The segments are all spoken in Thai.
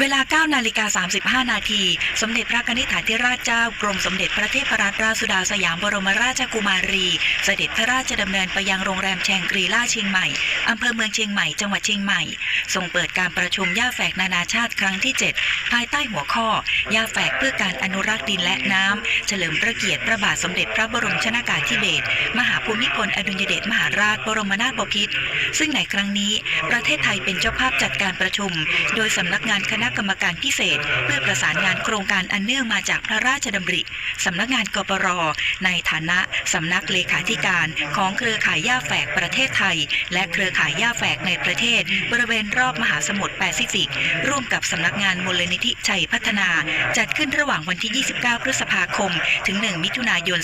เวลา9นาฬิกา35 นาที สมเด็จพระกนิษฐาธิราชเจ้ากรมสมเด็จพระเทพรัตนราชสุดาสยามบรมราชกุมารี เสด็จพระราชดำเนินไปยังโรงแรมแชงกรีล่าเชียงใหม่ อำเภอเมืองเชียงใหม่ จังหวัดเชียงใหม่ ทรงเปิดการประชุมย่าแฝกนานาชาติครั้งที่ 7 ภายใต้หัวข้อย่าแฝกเพื่อการอนุรักษ์ดินและน้ำ เฉลิมพระเกียรติพระบาทสมเด็จพระบรมชนากาธิเบศรมหาภูมิพลอดุลยเดชมหาราชบรมนาถบพิตรซึ่งในครั้งนี้ ประเทศไทยเป็นเจ้าภาพจัดการประชุม โดยสำนักงานคณะกรรมการพิเศษ เพื่อประสานงานโครงการอันเนื่องมาจากพระราชดำริสำนักงานกปรในฐานะสำนักเลขาธิการของเครือข่ายย่าแฝกประเทศไทย และเครือข่ายย่าแฝกในประเทศ บริเวณรอบมหาสมุทรแปซิฟิก ร่วมกับสำนักงานมูลนิธิชัยพัฒนา จัดขึ้นระหว่างวันที่ 29 พฤษภาคม ถึง 1 มิถุนายน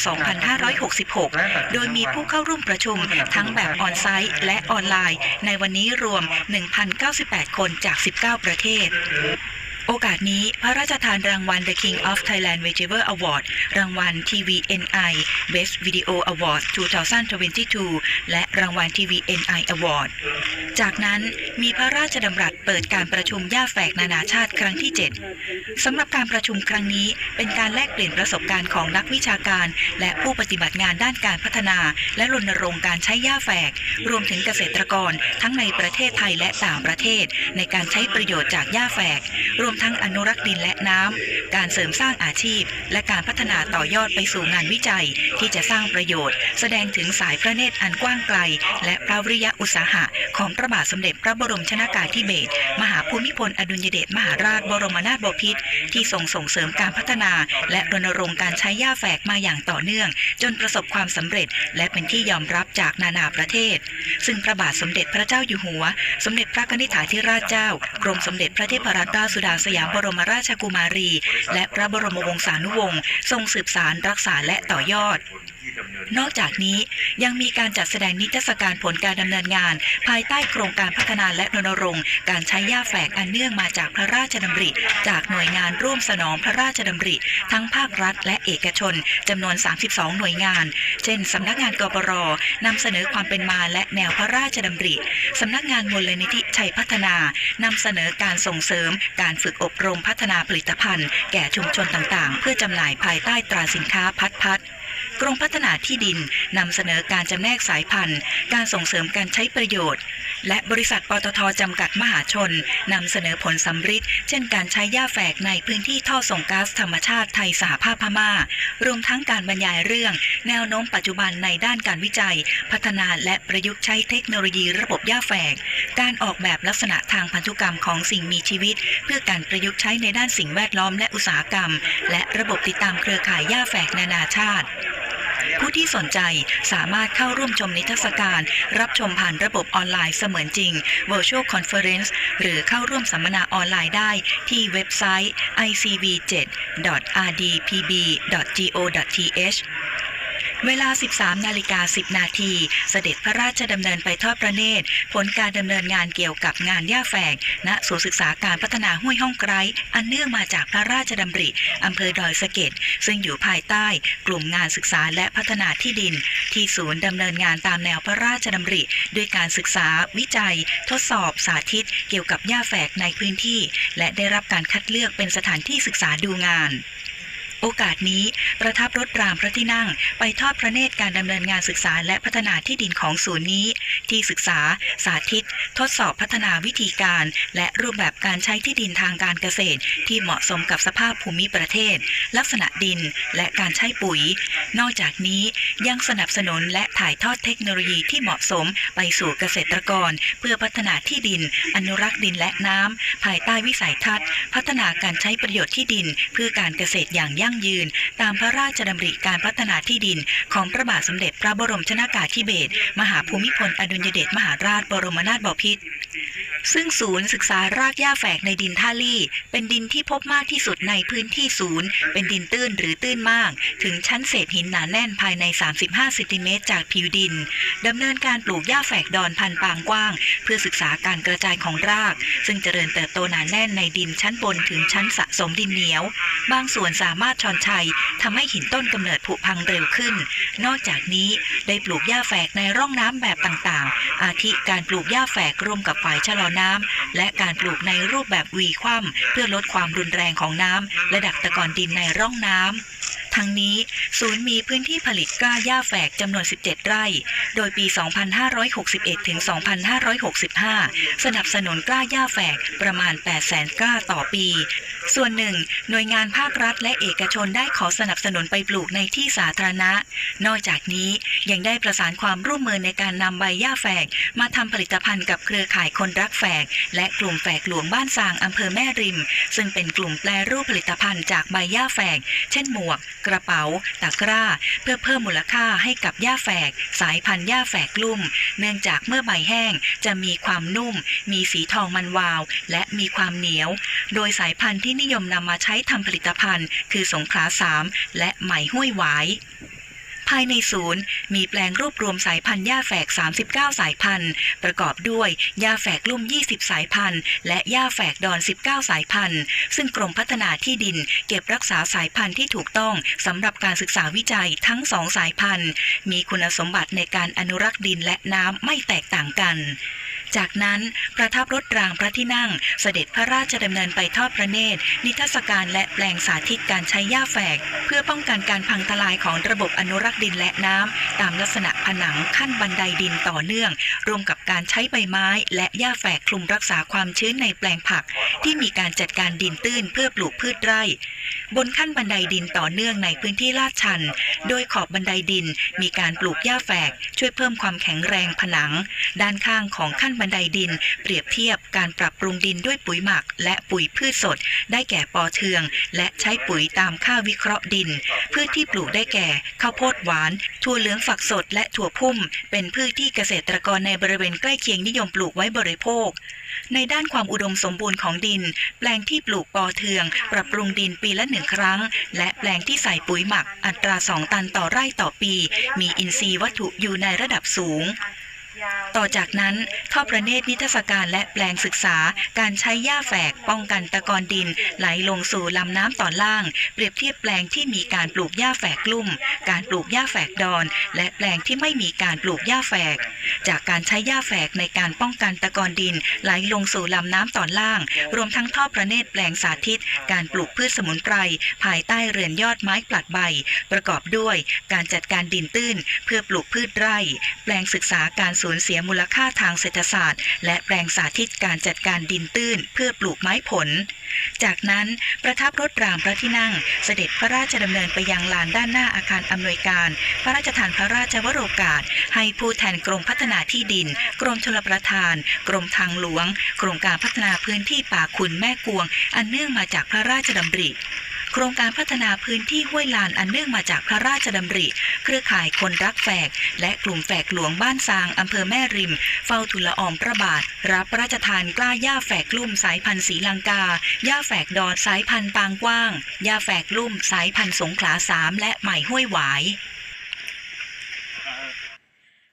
2566 โดยมีผู้เข้าร่วมประชุมทั้งแบบออนไซต์และออนไลน์ ในวันนี้รวม 1,098 คนจาก 19 ประเทศ โอกาสนี้พระราชทานรางวัล The King of Thailand Veiver Award รางวัล TVNI Best Video Award 2022 และรางวัล TVNI Award จากนั้นมีพระราชดำรัสเปิดการประชุมย่าแฝกนานาชาติครั้งที่ 7สำหรับการประชุมครั้งนี้เป็นการแลกเปลี่ยนประสบการณ์ของนักวิชาการ และผู้ปฏิบัติงานด้านการพัฒนา และรณรงค์การใช้ย่าแฝก รวมถึงเกษตรกร ทั้งในประเทศไทยและต่างประเทศ ในการใช้ประโยชน์จากย่าแฝก รวมทั้งอนุรักษ์ดินและน้ำการเสริมสร้างอาชีพ และการพัฒนาต่อยอดไปสู่งานวิจัย ที่จะสร้างประโยชน์ แสดงถึงสายพระเนตรอันกว้างไกล และพระวิริยะอุตสาหะของพระบาทสมเด็จพระบรมชนากาธิเบศรมหาภูมิพลอดุลยเดชมหาราชบรมนาถบพิตรที่ทรงส่งเสริมการพัฒนา และรณรงค์การใช้ย่าแฝกมาอย่างต่อเนื่อง จนประสบความสำเร็จ และเป็นที่ยอมรับจากนานาประเทศ ซึ่งพระบาทสมเด็จพระเจ้าอยู่หัว สมเด็จพระนิษฐาธิราชเจ้ากรมสมเด็จพระเทพรัตนราชสุดาสยามบรมราชกุมารี และพระบรมวงศานุวงศ์ทรงสืบสารรักษาและต่อยอด นอกจากนี้ยังมีการจัดแสดงนิทรรศการผลการดำเนินงาน ภายใต้โครงการพัฒนาและรณรงค์การใช้ย่าแฝกอันเนื่องมาจากพระราชดำริ จากหน่วยงานร่วมสนองพระราชดำริ ทั้งภาครัฐและเอกชนจำนวน 32 หน่วยงาน เช่นสำนักงานกปรนำเสนอความเป็นมาและแนวพระราชดำริสำนักงานมูลนิธิชัยพัฒนานำเสนอการส่งเสริม การฝึกอบรมพัฒนาผลิตภัณฑ์ แก่ชุมชนต่างๆ เพื่อจำหน่ายภายใต้ตราสินค้าพัดพัด กรมพัฒนาที่ดินนำเสนอการจำแนกสายพันธุ์ การส่งเสริมการใช้ประโยชน์ และบริษัทปตทจำกัดมหาชนนำเสนอผลสำฤทธิ์เช่นการใช้หญ้าแฝกในพื้นที่ท่อส่งก๊าซธรรมชาติไทยสหภาพพม่า รวมทั้งการบรรยายเรื่อง แนวโน้มปัจจุบันในด้านการวิจัย พัฒนาและประยุกต์ใช้เทคโนโลยีระบบหญ้าแฝก การออกแบบลักษณะทางพันธุกรรมของสิ่งมีชีวิต เพื่อการประยุกต์ใช้ในด้านสิ่งแวดล้อมและอุตสาหกรรม และระบบติดตามเครือข่ายหญ้าแฝกนานาชาติ ผู้ที่สนใจสามารถเข้าร่วมชมนิทรรศการ รับชมผ่านระบบออนไลน์เสมือนจริง Virtual Conference หรือเข้าร่วมสัมมนาออนไลน์ได้ที่เว็บไซต์ icv7.rdpb.go.th เวลา 13 นาฬิกา 10 นาที เสด็จพระราชดำเนินไปทอดพระเนตร ผลการดำเนินงานเกี่ยวกับงานย่าแฝก ณ ศูนย์ศึกษาการพัฒนาห้วยห้องไกรอันเนื่องมาจากพระราชดำริอำเภอดอยสะเก็ด ซึ่งอยู่ภายใต้กลุ่มงานศึกษาและพัฒนาที่ดิน ที่ศูนย์ดำเนินงานตามแนวพระราชดำริ ด้วยการศึกษา วิจัย ทดสอบ สาธิต เกี่ยวกับย่าแฝกในพื้นที่ และได้รับการคัดเลือกเป็นสถานที่ศึกษาดูงาน โอกาสนี้ประทับรถรามพระที่นั่ง ไปทอดพระเนตรการดำเนินงานศึกษาและพัฒนาที่ดินของศูนย์นี้ ที่ศึกษา สาธิต ทดสอบพัฒนาวิธีการ และรูปแบบการใช้ที่ดินทางการเกษตร ที่เหมาะสมกับสภาพภูมิประเทศ ลักษณะดินและการใช้ปุ๋ย นอกจากนี้ยังสนับสนุนและถ่ายทอดเทคโนโลยีที่เหมาะสมไปสู่เกษตรกร เพื่อพัฒนาที่ดิน อนุรักษ์ดินและน้ำภายใต้วิสัยทัศน์ พัฒนาการใช้ประโยชน์ที่ดิน เพื่อการเกษตรอย่างยั่งยืน ตามพระราชดำริการพัฒนาที่ดิน ของพระบาทสมเด็จพระบรมชนากาธิเบศรมหาภูมิพลอดุลยเดชมหาราชบรมนาถบพิตร ซึ่งศูนย์ศึกษารากหญ้าแฝกในดินท่าลี่ เป็นดินที่พบมากที่สุดในพื้นที่ศูนย์ เป็นดินตื้นหรือตื้นมาก ถึงชั้นเศษหินหนาแน่นภายใน 35ซนติเมตรจากผิวดินดำเนินการปลูกหญ้าแฝกดอนพันปางกว้าง เพื่อศึกษาการกระจายของราก ซึ่งเจริญเติบโตหนาแน่นในดินชั้นบนถึงชั้นสะสมดินเหนียว บางส่วนสามารถชอนชัยทำให้หินต้นกำเนิดผุพังเร็วขึ้น นอกจากนี้ได้ปลูกหญ้าแฝกในร่องน้ำแบบต่างๆ อาทิการปลูกหญ้าแฝกร่วมกับฝ่ายชะลอน้ำและการปลูกในรูปแบบวีคว่ำเพื่อลดความรุนแรงของน้ำและดักตะกอนดินในร่องน้ำ ทั้งนี้ศูนย์มีพื้นที่ผลิตกล้าหญ้าแฝกจำนวน 17 ไร่ โดยปี 2561 ถึง 2565 สนับสนุนกล้าหญ้าแฝกประมาณ 800,000 กล้าต่อปี ส่วนหนึ่ง หน่วยงานภาครัฐและเอกชนได้ขอสนับสนุนไปปลูกในที่สาธารณะ นอกจากนี้ยังได้ประสานความร่วมมือในการนำใบหญ้าแฝก มาทำผลิตภัณฑ์กับเครือข่ายคนรักแฝก และกลุ่มแฝกหลวงบ้านสางอำเภอแม่ริม ซึ่งเป็นกลุ่มแปรรูปผลิตภัณฑ์จากใบหญ้าแฝก เช่นหมวกกระเป๋า ตะกร้า เพื่อเพิ่มมูลค่าให้กับหญ้าแฝก สายพันธุ์หญ้าแฝกลุ่ม เนื่องจากเมื่อใบแห้งจะมีความนุ่ม มีสีทองมันวาว และมีความเหนียว โดยสายพันธุ์ที่นิยมนำมาใช้ทำผลิตภัณฑ์ คือสงขลาสามและไหมห้วยหวาย ภายในศูนย์ มีแปลงรวบรวมสายพันธุ์หญ้าแฝก 39 สายพันธุ์ ประกอบด้วยหญ้าแฝกลุ่ม 20 สายพันธุ์ และหญ้าแฝกดอน 19 สายพันธุ์ ซึ่งกรมพัฒนาที่ดิน เก็บรักษาสายพันธุ์ที่ถูกต้องสำหรับการศึกษาวิจัยทั้งสองสายพันธุ์ มีคุณสมบัติในการอนุรักษ์ดินและน้ำไม่แตกต่างกัน จากนั้นประทับรถรางพระที่นั่งเสด็จพระราชดำเนินไปทอดพระเนตร นิทรรศการและแปลงสาธิตการใช้หญ้าแฝก เพื่อป้องกันการพังทลายของระบบอนุรักษ์ดินและน้ำ ตามลักษณะผนังขั้นบันไดดินต่อเนื่อง รวมกับการใช้ใบไม้ และหญ้าแฝกคลุมรักษาความชื้นในแปลงผัก ที่มีการจัดการดินตื้นเพื่อปลูกพืชไร่ บนขั้นบันไดดินต่อเนื่องในพื้นที่ลาดชัน โดยขอบบันไดดินมีการปลูกหญ้าแฝก ช่วยเพิ่มความแข็งแรงผนัง ด้านข้างของขั้นบันันไดดิน เปรียบเทียบการปรับปรุงดินด้วยปุ๋ยหมัก และปุ๋ยพืชสด ได้แก่ปอเทือง และใช้ปุ๋ยตามค่าวิเคราะห์ดิน พืชที่ปลูกได้แก่ข้าวโพดหวาน ถั่วเหลืองฝักสดและถั่วพุ่ม เป็นพืชที่เกษตรกรในบริเวณใกล้เคียงนิยมปลูกไว้บริโภค ในด้านความอุดมสมบูรณ์ของดิน แปลงที่ปลูกปอเทือง ปรับปรุงดินปีละหนึ่งครั้ง และแปลงที่ใส่ปุ๋ยหมัก อัตราสองตันต่อไร่ต่อปี มีอินทรีย์วัตถุอยู่ในระดับสูง ต่อจากนั้นทอดประเนตรนิทรรศการและแปลงศึกษา การใช้หญ้าแฝกป้องกันตะกอนดิน ไหลลงสู่ลำน้ำตอนล่าง เปรียบเทียบแปลงที่มีการปลูกหญ้าแฝกลุ่ม การปลูกหญ้าแฝกดอน และแปลงที่ไม่มีการปลูกหญ้าแฝก จากการใช้หญ้าแฝกในการป้องกันตะกอนดิน ไหลลงสู่ลำน้ำตอนล่าง รวมทั้งทอดประเนตรแปลงสาธิต การปลูกพืชสมุนไพรภายใต้เรือนยอดไม้ปลัดใบ ประกอบด้วย การจัดการดินตื้น เพื่อปลูกพืชไร่ แปลงศึกษาการสูญเสียมูลค่าทางเศรษฐศาสตร์ และแปลงสาธิตการจัดการดินตื้นเพื่อปลูกไม้ผล จากนั้นประทับรถรามพระที่นั่ง เสด็จพระราชดำเนินไปยังลานด้านหน้าอาคารอำนวยการ พระราชทานพระราชวโรกาส ให้ผู้แทนกรมพัฒนาที่ดิน กรมชลประทาน กรมทางหลวง โครงการพัฒนาพื้นที่ป่าคุณแม่กวง อันเนื่องมาจากพระราชดำริ โครงการพัฒนาพื้นที่ห้วยลานอันเนื่องมาจากพระราชดำริ เครือข่ายคนรักแฝก และกลุ่มแฝกหลวงบ้านซางอำเภอแม่ริม เฝ้าทุลออมพระบาท รับพระราชทานกล้าหญ้าแฝกลุ่มสายพันธุ์ศรีลังกาหญ้าแฝกดอดสายพันธุ์ปางกว้างหญ้าแฝกลุ่มสายพันธุ์สงขลาสามและใหม่ห้วยหวาย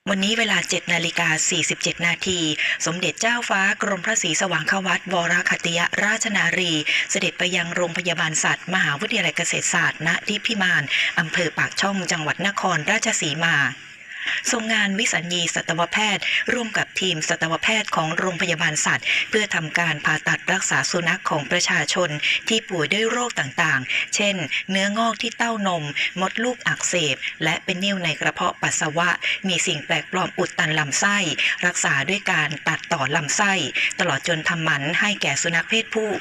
วันนี้เวลา 7 นาฬิกา 47 นาที สมเด็จเจ้าฟ้ากรมพระศรีสว่างควัตวรคติยราชนารี เสด็จไปยังโรงพยาบาลสัตว์ มหาวิทยาลัยเกษตรศาสตร์ ณที่พิมาน อำเภอปากช่องจังหวัดนครราชสีมา ทรงงานวิสัญญีสัตวแพทย์ ร่วมกับทีมสัตวแพทย์ของโรงพยาบาลสัตว์ เพื่อทำการผ่าตัดรักษาสุนัขของประชาชน ที่ป่วยด้วยโรคต่างๆ เช่น เนื้องอกที่เต้านม มดลูกอักเสบ และเป็นนิ่วในกระเพาะปัสสาวะ มีสิ่งแปลกปลอมอุดตันลำไส้ รักษาด้วยการตัดต่อลำไส้ ตลอดจนทำหมันให้แก่สุนัขเพศผู้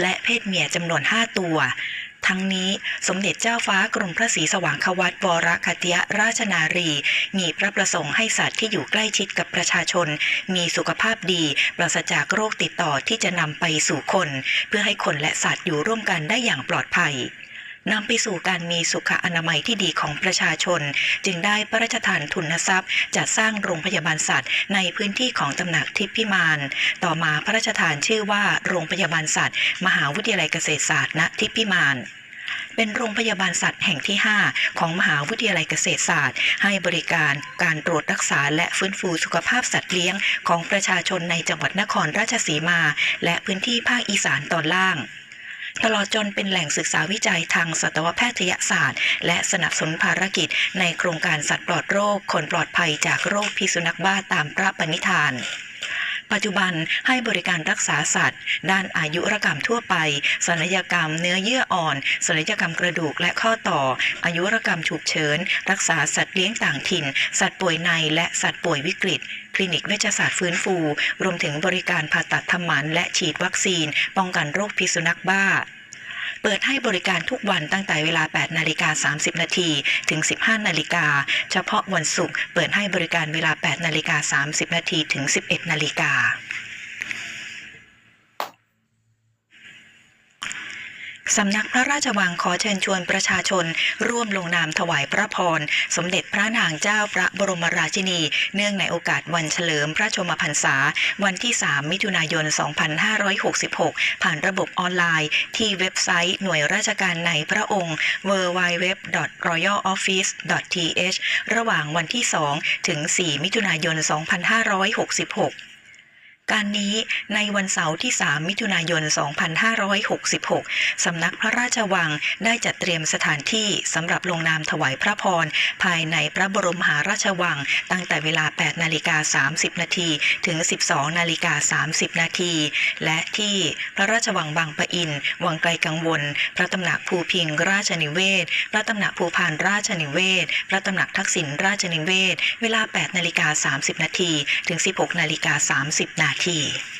และเพศเมียจำนวน 5 ตัว ทั้งนี้สมเด็จเจ้าฟ้ากรมพระศรีสว่างควัตวรคติยราชนารี มีพระประสงค์ให้สัตว์ที่อยู่ใกล้ชิดกับประชาชน มีสุขภาพดี ปราศจากโรคติดต่อที่จะนำไปสู่คน เพื่อให้คนและสัตว์อยู่ร่วมกันได้อย่างปลอดภัย นำไปสู่การมีสุขอนามัยที่ดีของประชาชน จึงได้พระราชทานทุนทรัพย์จัดสร้างโรงพยาบาลสัตว์ ในพื้นที่ของตำหนักทิพย์พิมานต่อมาพระราชทานชื่อว่าโรงพยาบาลสัตว์ มหาวิทยาลัยเกษตรศาสตร์ณทิพย์พิมานเป็นโรงพยาบาลสัตว์แห่งที่ 5 ของมหาวิทยาลัยเกษตรศาสตร์ ให้บริการการตรวจรักษาและฟื้นฟูสุขภาพสัตว์เลี้ยงของประชาชนในจังหวัดนครราชสีมา และพื้นที่ภาคอีสานตอนล่าง ตลอดจนเป็นแหล่งศึกษาวิจัยทางสัตวแพทยศาสตร์ และสนับสนุนภารกิจ ในโครงการสัตว์ปลอดโรค คนปลอดภัยจากโรคพิษสุนัขบ้าตามพระปณิธาน ปัจจุบันให้บริการรักษาสัตว์ ด้านอายุรกรรมทั่วไปศัลยกรรมเนื้อเยื่ออ่อนศัลยกรรมกระดูกและข้อต่อ อายุรกรรมฉุกเฉิน รักษาสัตว์เลี้ยงต่างถิ่น สัตว์ป่วยในและสัตว์ป่วยวิกฤต คลินิกเวชศาสตร์ฟื้นฟู รวมถึงบริการผ่าตัดทำหมันและฉีดวัคซีน ป้องกันโรคพิษสุนัขบ้า เปิดให้บริการทุกวันตั้งแต่เวลา 8 นาฬิกา 30 นาทีถึง 15 นาฬิกา เฉพาะวันศุกร์เปิดให้บริการเวลา 8 นาฬิกา 30 นาทีถึง 11 นาฬิกา สำนักพระราชวังขอเชิญชวนประชาชน ร่วมลงนามถวายพระพร สมเด็จพระนางเจ้าพระบรมราชินี เนื่องในโอกาสวันเฉลิมพระชมพรรษา วันที่ 3 มิถุนายน 2566 ผ่านระบบออนไลน์ ที่เว็บไซต์หน่วยราชการในพระองค์ www.royaloffice.th ระหว่างวันที่ 2 ถึง 4 มิถุนายน 2566 การนี้ในวันเสาร์ที่ 3 มิถุนายน 2566 สำนักพระราชวังได้จัดเตรียมสถานที่สำหรับลงนามถวายพระพร ภายในพระบรมหาราชวัง ตั้งแต่เวลา 8 นาฬิกา 30 นาทีถึง 12 นาฬิกา 30 นาทีและที่พระราชวังบางปะอิน วังไกลกังวล พระตำหนักภูพิงราชนิเวศ พระตำหนักภูพานราชนิเวศ พระตำหนักทักษิณราชนิเวศ เวลา 8 นาฬิกา 30 นาทีถึง 16 นาฬิกา 30 นาที key.